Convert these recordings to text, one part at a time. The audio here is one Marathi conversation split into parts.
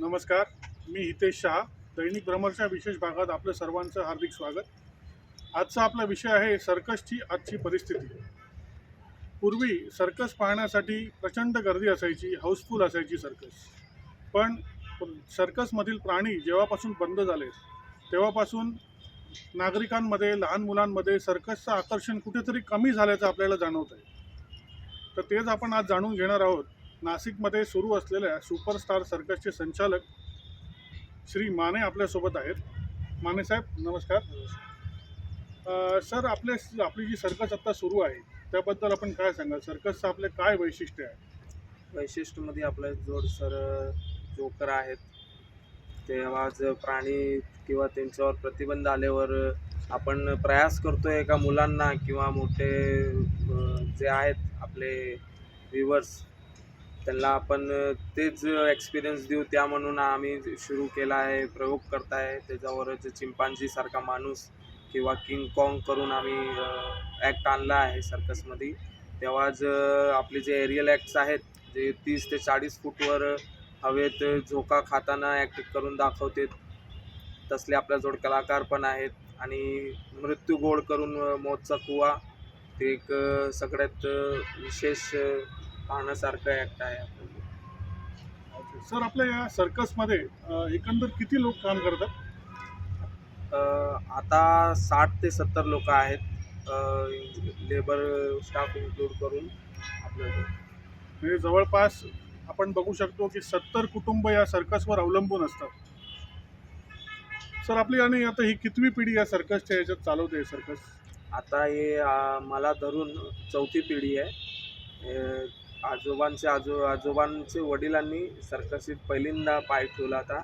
नमस्कार मी हितेश शहा. दैनिक भ्रमरच्या विशेष भागात आपलं सर्वांचं हार्दिक स्वागत. आजचा आपला विषय आहे सर्कसची आजची परिस्थिती. पूर्वी सर्कस पाहण्यासाठी प्रचंड गर्दी असायची हाऊसफुल असायची सर्कस. पण सर्कसमधील प्राणी जेव्हापासून बंद झाले तेव्हापासून नागरिकांमध्ये लहान मुलांमध्ये सर्कसचं आकर्षण कुठेतरी कमी झाल्याचं आपल्याला जाणवत आहे तर तेच आपण आज जाणून घेणार आहोत. नाशिकमध्ये सुरू असलेल्या सुपरस्टार सर्कसचे संचालक श्री माने आपल्यासोबत आहेत. माने साहेब नमस्कार. सर आपले आपली जी सर्कस आत्ता सुरू आहे त्याबद्दल आपण काय सांगाल? सर्कसचं आपले काय वैशिष्ट्य आहे? वैशिष्ट्यमध्ये आपल्या जोड सर जोकर आहेत. तेव्हा ज प्राणी किंवा त्यांच्यावर प्रतिबंध आल्यावर आपण प्रयास करतोय का मुलांना किंवा मोठे जे आहेत आपले व्हिवर्स त्यांना आपण तेच एक्सपिरियन्स देऊ त्या म्हणून आम्ही सुरू केला आहे प्रयोग करताय. त्याच्यावरच चिंपांजीसारखा माणूस किंवा किंग कॉंग करून आम्ही ॲक्ट आणला आहे सर्कसमध्ये तेव्हाच अ, आपले जे एरियल ॲक्ट्स आहेत जे तीस ते चाळीस फूटवर हवेत झोका खाताना ॲक्ट करून दाखवते तसले आपल्याजवळ कलाकार पण आहेत. आणि मृत्यू गोड करून मोजचा कुवा ते एक सगळ्यात विशेष पाहण्यासारखं ॲक्ट आहे आपलं. सर आपल्या या सर्कसमध्ये अ, एकंदर किती लोक काम करतात? अ, आता साठ ते सत्तर लोक आहेत. लेबर स्टाफ इन्क्लूड करून आपल्याकडे म्हणजे जवळपास आपण बघू शकतो की सत्तर कुटुंब या सर्कसवर अवलंबून असतात. सर आपली आणि आता ही कितवी पिढी या सर्कसच्या ह्याच्यात चालवते सर्कस आता हे मला धरून चौथी पिढी आहे. आजोबांचे आजो आजोबांचे वडिलांनी सर्कसीत पहिल्यांदा पाय ठेवला होता.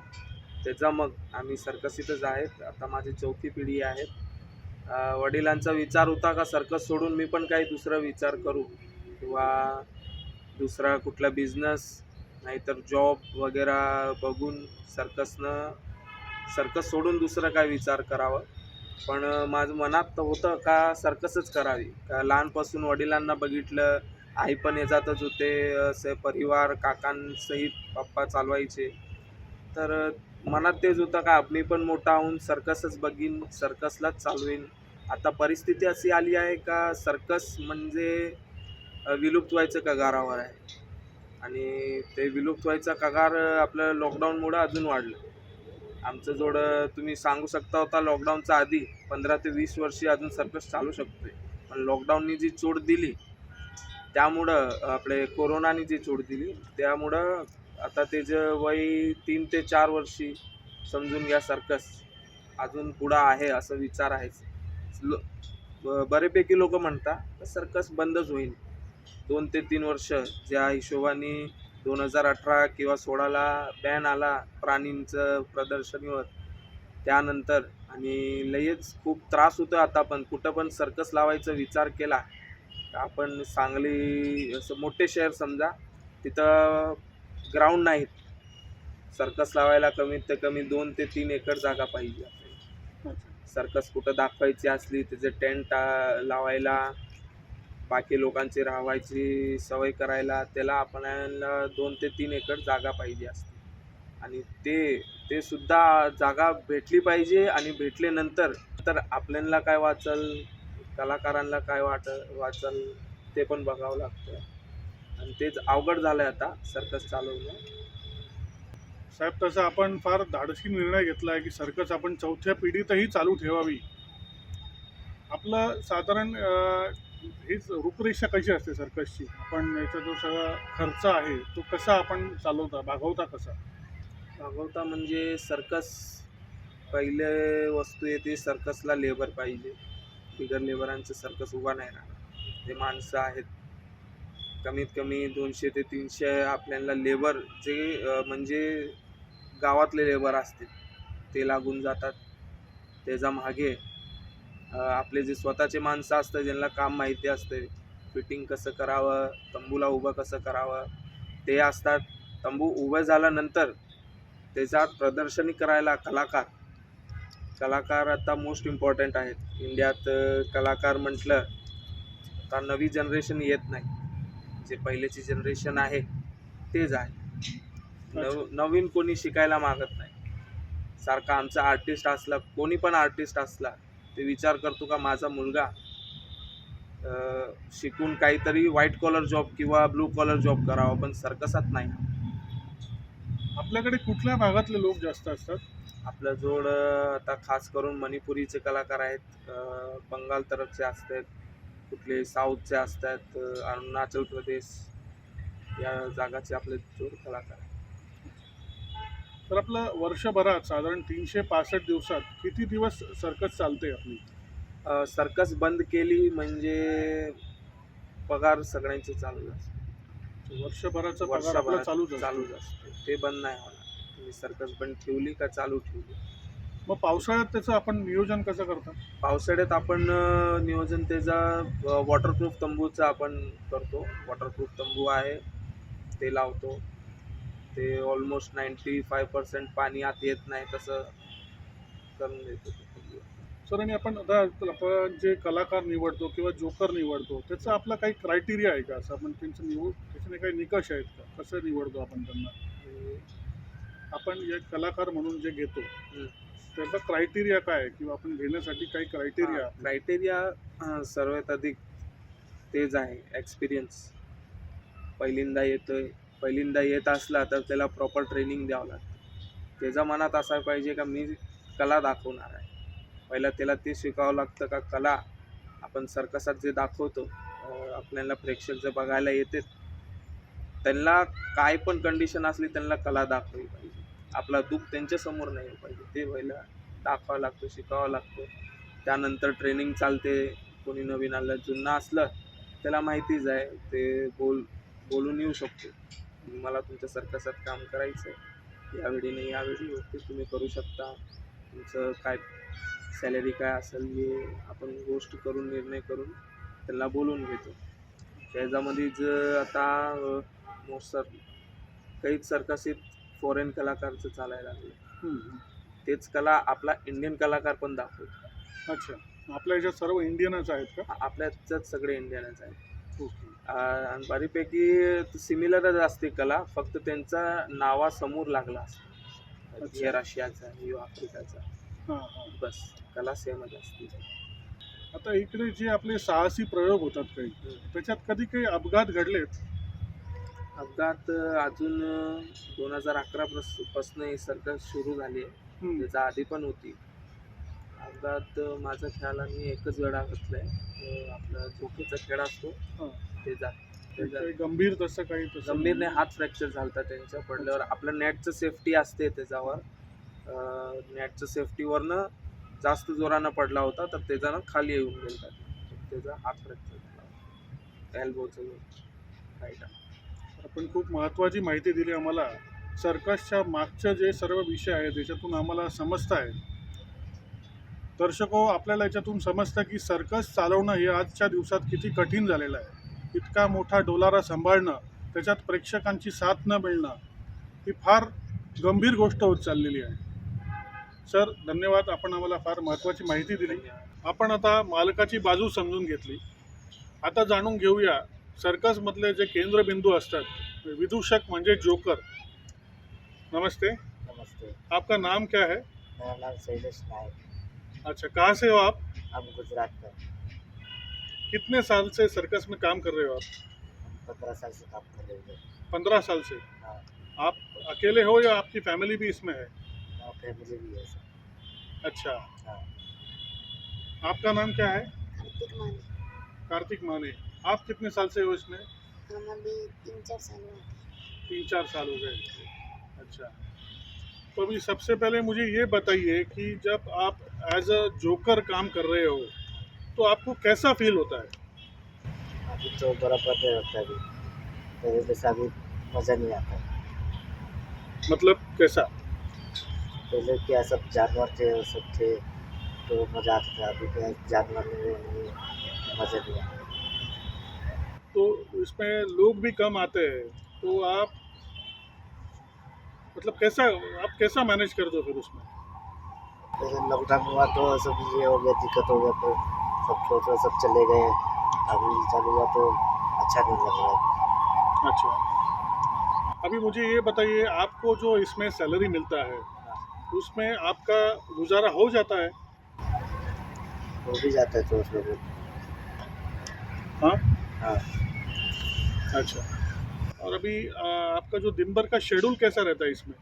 त्याचा मग आम्ही सर्कसीतच आहेत. आता माझी चौथी पिढी आहेत वडिलांचा विचार होता का सर्कस सोडून मी पण काही दुसरा विचार करू? किंवा दुसरा कुठला बिझनेस नाहीतर जॉब वगैरे बघून सर्कसनं सर्कस सोडून दुसरं काय विचार करावं? पण माझं मनात तर होतं का सर्कसच करावी? का लहानपासून वडिलांना बघितलं आई पण याच्यातच होते असे परिवार काकांसहित पप्पा चालवायचे. तर मनात तेच होतं का मी पण मोठा होऊन सर्कसच बघीन सर्कसलाच चालवीन. आता परिस्थिती अशी आली आहे का सर्कस म्हणजे विलुप्त व्हायचं कगारावर आहे. आणि ते विलुप्त व्हायचा कगार आपलं लॉकडाऊनमुळं अजून वाढलं. आमचं जोड तुम्ही सांगू शकता होता लॉकडाऊनच्या आधी पंधरा ते वीस वर्षी अजून सर्कस चालू शकतोय. पण लॉकडाऊननी जी चोट दिली त्यामुळं आपले कोरोनाने जी चोट दिली त्यामुळं आता त्याचं वय तीन ते चार वर्षी समजून घ्या सर्कस अजून पुढं आहे असं विचार आहे. लो ब- बरेपैकी लोक म्हणतात सर्कस बंदच होईल दोन ते तीन वर्ष ज्या हिशोबाने दोन हजार अठरा किंवा सोळाला बॅन आला प्राणींचं प्रदर्शनीवर त्यानंतर आणि लयच खूप त्रास होतो आता पण कुठं पण सर्कस लावायचा विचार केला आपण सांगली असं मोठे शहर समजा तिथं ग्राउंड नाहीत सर्कस लावायला कमीत ते कमी दोन ते तीन एकर जागा पाहिजे आपल्याला. सर्कस कुठं दाखवायची असली त्याचे टेंट लावायला बाकी लोकांची राहायची सवय करायला त्याला आपल्याला दोन ते तीन एकर जागा पाहिजे असते आणि ते ते सुद्धा जागा भेटली पाहिजे आणि भेटल्यानंतर तर आपल्याला काय वाचल कलाकारांना काय वाट वाचल ते पण बघावं लागतं. आणि तेच अवघड झालं आहे आता सर्कस चालवणं. साहेब तसं आपण फार धाडसी निर्णय घेतला आहे की सर्कस आपण चौथ्या पिढीतही चालू ठेवावी. आपलं साधारण हीच रूपरेषा कशी असते सर्कसची आपण याचा जो सगळा खर्च आहे तो कसा आपण चालवता भागवता कसा? भागवता म्हणजे सर्कस पहिले वस्तू येते सर्कसला लेबर पाहिजे. बिगर लेबरांचं सर्कस उभा नाही राहणार. ते माणसं आहेत कमीत कमी दोनशे ते तीनशे आपल्याला लेबर जे म्हणजे गावातले लेबर असतील ते लागून जातात. त्याच्यामागे आपले जे स्वतःचे माणसं असतात ज्यांना काम माहिती असते फिटिंग कसं करावं तंबूला उभं कसं करावं ते असतात. तंबू उभं झाल्यानंतर त्याच्यात प्रदर्शनी करायला कलाकार कलाकार आता मोस्ट इम्पॉर्टंट आहेत. इंडियात कलाकार म्हटलं आता नवी जनरेशन येत नाही. जे पहिलेची जनरेशन आहे तेच आहे. नव नवीन कोणी शिकायला मागत नाही. सारखा आमचा आर्टिस्ट असला कोणी पण आर्टिस्ट असला ते विचार करतो का माझा मुलगा शिकून काहीतरी व्हाईट कॉलर जॉब किंवा ब्लू कॉलर जॉब करावा पण सर्कसात नाही. आपल्याकडे कुठल्या भागातले लोक जास्त असतात? आपल्या जोड अं, आता खास करून मणिपुरीचे कलाकार आहेत बंगाल तरफचे असतात कुठले साऊथचे असतात अरुणाचल प्रदेश या जागाचे आपले जोड कलाकार आहेत. तर आपलं वर्षभरात साधारण तीनशे पासष्ट दिवसात किती दिवस सर्कस चालते आपली? सर्कस बंद केली म्हणजे पगार सगळ्यांचे चालू असते वर्षभराचा पगार आपला वर्षभरात चालूच असतो. चालूच असते. ते बंद नाही होणार. तुम्ही सर्कस बंद ठेवली का चालू ठेवली? मग पावसाळ्यात त्याचं आपण नियोजन कसं करता? पावसाळ्यात आपण अ, नियोजन त्याचा वॉटरप्रूफ तंबूचं आपण करतो. वॉटरप्रूफ तंबू आहे ते लावतो. ते ऑलमोस्ट नाईन्टी फाय पर्सेंट पाणी आत येत नाही तसं करून देतो. ते तंबू. सर आणि आपण आता आपण जे कलाकार निवडतो किंवा जोकर निवडतो त्याचा आपला काही क्रायटेरिया आहे का? असं आपण त्यांचं निवड त्याचे काही निकष आहेत का? कसं निवडतो आपण त्यांना? आपण एक कलाकार म्हणून जे घेतो. त्याचा क्रायटेरिया काय आहे? किंवा आपण घेण्यासाठी काही क्रायटेरिया क्रायटेरिया सर्वात अधिक तेच आहे एक्सपिरियन्स पहिल्यांदा येतोय पहिल्यांदा येत असला तर त्याला प्रॉपर ट्रेनिंग द्यावं लागतं. त्याच्या मनात असायला पाहिजे का मी कला दाखवणार आहे? पहिला त्याला ते शिकावं लागतं का कला? आपण सर्कसात जे दाखवतो आपल्याला प्रेक्षक जे बघायला येते त्यांना काय पण कंडिशन असली त्यांना कला दाखवली पाहिजे. आपला दुःख त्यांच्यासमोर नाही पाहिजे. ते व्हायला दाखवावं लागतं शिकावं लागतं. त्यानंतर ट्रेनिंग चालते. कोणी नवीन आलं जुन्ना असलं त्याला माहितीच आहे. ते बोल बोलून येऊ शकतो. मला तुमच्या सर्कसात काम करायचं आहे यावेळी नाही यावेळी ओके तुम्ही करू शकता. तुमचं काय सॅलरी काय असेल हे आपण गोष्ट करून निर्णय करून त्यांना बोलून घेतो. त्याच्यामध्ये जर आता मोस्ट सर काही सर्कसीत फॉरेन कलाकारचं चालायला लागलं. तेच कला आपला इंडियन कलाकार पण दाखवतो. अच्छा. आपल्या याच्यात सर्व इंडियनच आहेत का? आ- आपल्याच्यात सगळे इंडियनच आहेत. आणि बऱ्यापैकी सिमिलरच असते कला फक्त त्यांचा नावासमोर लागला असतो. हे रशियाचा हे आफ्रिकाचा. बस कला सेमच असते. आता इकडे जे आपले साहसी प्रयोग होतात काही त्याच्यात कधी काही अपघात घडलेत? अपघात अजून दोन हजार अकरा पासून ही सरकार सुरू झाली आहे. त्याच्या आधी पण होती. अपघात अ, माझ्या ख्यालाने एकच वेळा घडलाय आपला झोकेचा खेळ असतो. त्याचा त्याचा काही गंभीर तसं काही गंभीरने हात फ्रॅक्चर झालता त्यांच्या पडल्यावर. आपलं नेटचं सेफ्टी असते त्याच्यावर. नेटचं सेफ्टीवरनं जास्त जोरानं पडला होता तर त्याच्यानं खाली येऊन गेला त्याचा हात फ्रॅक्चर झाला. एल्बोचं राईट आपण खूप महत्त्वाची माहिती दिली आम्हाला. सर्कसच्या मागचं जे सर्व विषय आहे त्याच्यातून आम्हाला समजत आहे. दर्शको आपल्याला याच्यातून समजतं की सर्कस चालवणं हे आजच्या दिवसात किती कठीण झालेलं आहे. इतका मोठा डोलारा सांभाळणं त्याच्यात प्रेक्षकांची साथ न मिळणं ही फार गंभीर गोष्ट होत चाललेली आहे. सर धन्यवाद. आपण आम्हाला फार महत्त्वाची माहिती दिली. आपण आता मालकाची बाजू समजून घेतली. आता जाणून घेऊया सर्कसमधले जे केंद्रबिंदू असतात विदूषक म्हणजे जोकर। नमस्ते। नमस्ते। आपका नाम क्या है? मेरा नाम शैलेश नायक। अच्छा कहाँ से हो आप? हम गुजरात का कितने साल से सर्कस में काम कर रहे हो आप? पंद्रह साल से काम कर रहे हैं। पंद्रह साल से? हाँ। आप अकेले हो या आपकी फैमिली भी इसमें है? फैमिली भी है सर। अच्छा। हाँ। आपका नाम क्या है? कार्तिक माने। कार्तिक माने। आप कितने साल से हो इसमें? हम अभी तीन चार साल हुआ तीन चार साल हो गए। अच्छा। तो अभी सबसे पहले मुझे ये बताइए कि जब आप एज अ जोकर काम कर रहे हो तो आपको कैसा फील होता है? अभी तो बराबर नहीं होता अभी। पहले जैसा अभी मज़ा नहीं आता। मतलब कैसा? पहले क्या सब जानवर थे सब थे तो मज़ा आता था। अभी क्या जानवर नहीं नहीं, मज़ा नहीं आता। तो इसमें लोग भी कम आते हैं। तो आप मतलब कैसा आप कैसा मैनेज कर दो फिर उसमें? पहले लॉकडाउन हुआ तो सब ये हो गया दिक्कत हो गया तो सब छोड़ छोड़ सब चले गए। अभी चालू हुआ तो अच्छा नहीं लग रहा है। अच्छा। अभी मुझे ये बताइए आपको जो इसमें सैलरी मिलता है उसमें आपका गुजारा हो जाता है? हो भी जाता है तो उसमें हाँ? हाँ। अच्छा। और अभी आ, आपका जो दिन भर का शेड्यूल कैसा रहता है इसमें?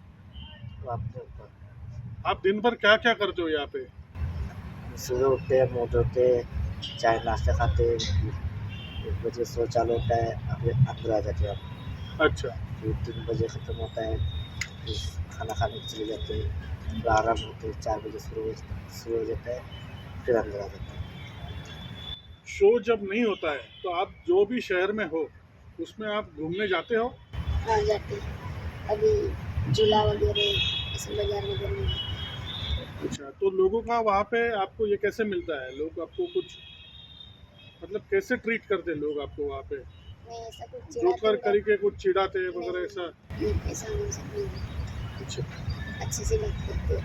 आप दिन भर क्या क्या करते हो यहाँ पे? सुबह उठते हैं मुँह धोते हैं चाय नाश्ता खाते एक बजे शौचालय होता है अभी अंदर आ जाते हैं हम। अच्छा। फिर तीन बजे ख़त्म होता है फिर खाना खाने के चले जाते हैं फिर आराम होते हैं चार बजे शुरू हो शुरू हो जाता है फिर अंदर आ जाते हैं। शो जब नहीं होता है तो आप जो भी शहर में हो उसमें आप घूमने जाते हो? हाँ जाते अभी झूला वगैरह ऐसे बाज़ार वगैरह अच्छा तो लोगों का वहाँ पे आपको ये कैसे मिलता है? लोग आपको कुछ मतलब कैसे ट्रीट करते हैं लोग आपको वहाँ पे? जोकर करके कुछ चिढ़ाते वगैरह ऐसा? ऐसा अच्छा। अच्छे से बात करते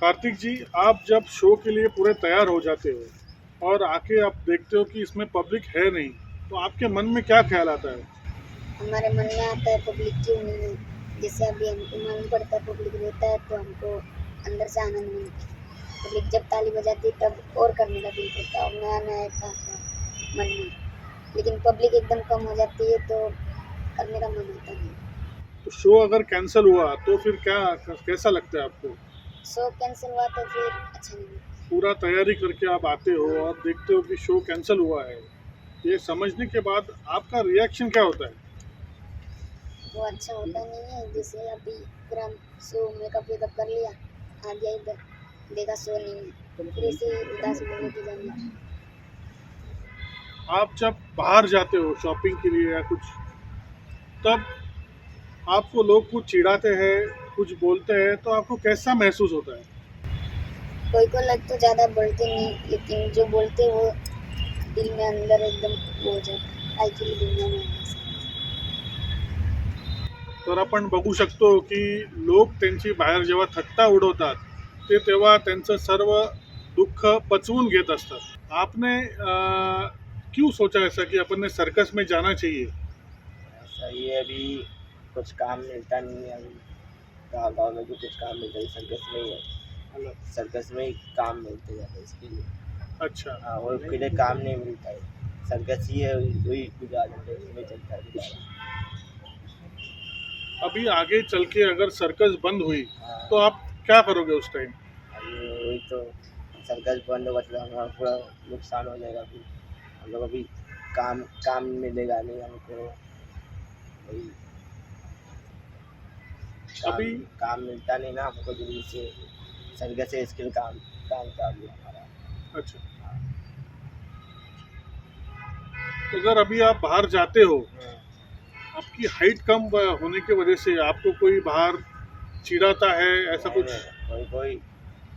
कार्तिक जी आप जब शो के लिए पूरे तैयार हो जाते हो और आके आप देखते हो कि इसमें पब्लिक है नहीं तो आपके मन में क्या ख्याल आता है? हमारे मन में आता है पब्लिक क्यों नहीं जैसे अभी हमको मालूम पड़ता है पब्लिक रहता है तो हमको अंदर से आनंद मिलता है। पब्लिक जब ताली बजाती है तब और करने का दिल करता है और नया नया था मन में। लेकिन पब्लिक एकदम कम हो जाती है तो करने का मन होता नहीं। तो शो अगर कैंसिल हुआ तो फिर क्या कैसा लगता है आपको? शो कैंसिल हुआ तो फिर अच्छा नहीं। लगता पूरा तैयारी करके आप आते हो और देखते हो कि शो कैंसिल हुआ है। ये समझने के बाद आपका रिएक्शन क्या होता है? वो अच्छा होता नहीं है। जैसे अभी पूरा शो मेकअप वेकअप कर लिया आ गया इधर। देखा शो नहीं फिर ऐसे ही उदास होने की जाने आप जब बाहर जाते हो शॉपिंग के लिए या कुछ तब आपको लोग कुछ चिढ़ाते हैं कुछ बोलते हैं तो आपको कैसा महसूस होता है? कोई को लग तो ज़्यादा बोलते नहीं लेकिन जो बोलते वो दिल में अंदर एकदम वो हो जाता है की दुनिया में. तर आपण बघू शकतो की लोक त्यांची बाहेर जेव्हा थट्टा उडवतात ते तेव्हा त्यांचं सर्व दुःख पचवून घेत असतात. आपने क्यों सोचा ऐसा कि अपन ने सर्कस में जाना चाहिए? ऐसा ये अभी कुछ काम मिलता नहीं है अभी। गाँव गाँव में भी कुछ काम मिलता है सर्कस में ही है। सर्कस में ही काम मिलते जाते हैं इसके लिए अच्छा। हाँ और के लिए काम नहीं मिलता है। सर्कस ही वही गुजार हैं उसमें चलता है। अभी आगे चल के अगर सर्कस बंद हुई हाँ। तो आप क्या करोगे उस टाइम वही तो सर्कस बंद होगा तो हमारा पूरा नुकसान हो जाएगा। फिर हम लोग अभी काम काम मिलेगा नहीं हमको। वही। अभी? काम मिलता नहीं ना हमको जल्दी से। सर्कस से इसके लिए काम काम चालू हमारा। अच्छा। अगर अभी आप बाहर जाते हो आपकी हाइट कम होने की वजह से आपको कोई बाहर चिढ़ाता है ऐसा कुछ? कोई कोई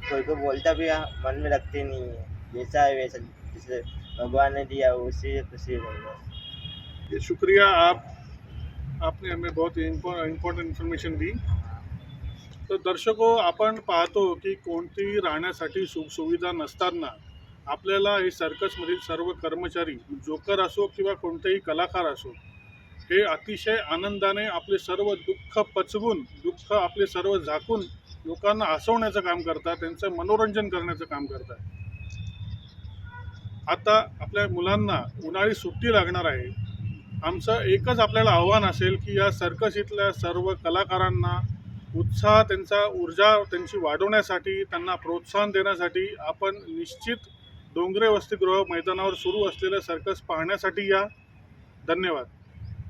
कोई को बोलता भी है, मन में रखते नहीं है। जैसा है वैसा जैसे भगवान ने दिया उसी खुशी ये शुक्रिया आप आपने हमें बहुत इम्पॉर्टंट इन्फॉर्मेशन दी। तर दर्शको आपण पाहतो की कोणतीही राहण्यासाठी सुखसुविधा नसताना आपल्याला हे सर्कसमधील सर्व कर्मचारी जोकर असो किंवा कोणतेही कलाकार असो हे अतिशय आनंदाने आपले सर्व दुःख पचवून दुःख आपले सर्व झाकून लोकांना हसवण्याचं काम करतात त्यांचं मनोरंजन करण्याचं काम करतात. आता आपल्या मुलांना उन्हाळी सुट्टी लागणार आहे. आमचं एकच आपल्याला आव्हान असेल की या सर्कस इथल्या सर्व कलाकारांना उत्साह त्यांचा ऊर्जा त्यांची वाढवण्यासाठी त्यांना प्रोत्साहन देण्यासाठी आपण निश्चित डोंगरे वसतिगृह मैदानावर सुरू असलेलं सर्कस पाहण्यासाठी या. धन्यवाद.